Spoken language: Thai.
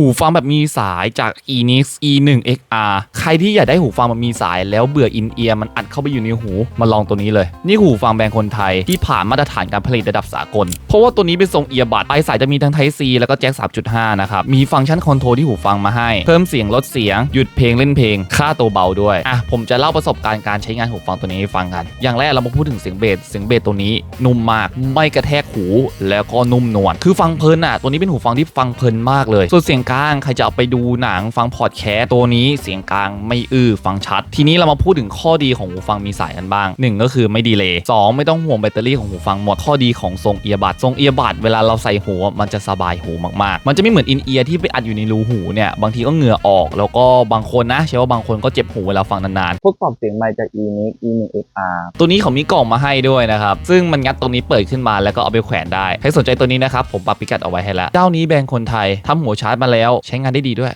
หูฟังแบบมีสายจาก Enix E1 XR ใครที่อยากได้หูฟังแบบมีสายแล้วเบื่ออินเอียร์มันอัดเข้าไปอยู่ในหูมาลองตัวนี้เลย นี่หูฟังแบรนด์คนไทยที่ผ่านมาตรฐานการผลิตระดับสากล เพราะว่าตัวนี้เป็นทรงเอียร์บัดปลายสายจะมีทั้ง Type C แล้วก็แจ็ค3.5 นะครับ มีฟังก์ชันคอนโทรลที่หูฟังมาให้ เพิ่มเสียงลดเสียง หยุดเพลงเล่นเพลง ค่าตัวเบาด้วยอะผมจะเล่าประสบการณ์การใช้งานหูฟังตัวนี้ให้ฟังกัน อย่างแรกเรามาพูดถึงเสียงเบสเสียงเบสตัวนี้นุ่มมากไม่กระแทกหูแล้วก็นุ่มนวลคือฟังเพลินอะตัวนี้เป็นหูฟังที่ฟังเพลินมากเลยส่วนเสียงกลางใครจะเอาไปดูหนังฟังพอดแคสต์ตัวนี้เสียงกลางไม่อื้อฟังชัด ทีนี้เรามาพูดถึงข้อดีของหูฟังมีสายกันบ้างหนึ่งก็คือไม่ดีเลย์สองไม่ต้องห่วงแบตเตอรี่ของหูฟังหมดข้อดีของทรงเอียบัดทรงเอียบัดเวลาเราใส่หูอะมันจะสบายหูมากๆ มันจะไม่เหมือนอินเอียร์ที่ไปอัดอยู่ในรูหูเนี่ยบางทีก็เหงื่อออก แล้วก็บางคนนะเชื่อว่าบางคนก็เจ็บหูเวลาฟังนานๆทดสอบเสียงไมค์จาก e-mix e1 xr ตัวนี้เขามีกล่องมาให้ด้วยนะครับซึ่งมันงัดตรงนี้เปิดขึ้นมาแล้วก็เอาไปแขวนได้ใครสนใจตัวนี้นะครับผมปักพิกัดเอาไว้ให้แล้วเจ้านี้แบรนด์คนไทยทำหัวชาร์จมาแล้วใช้งานได้ดีด้วย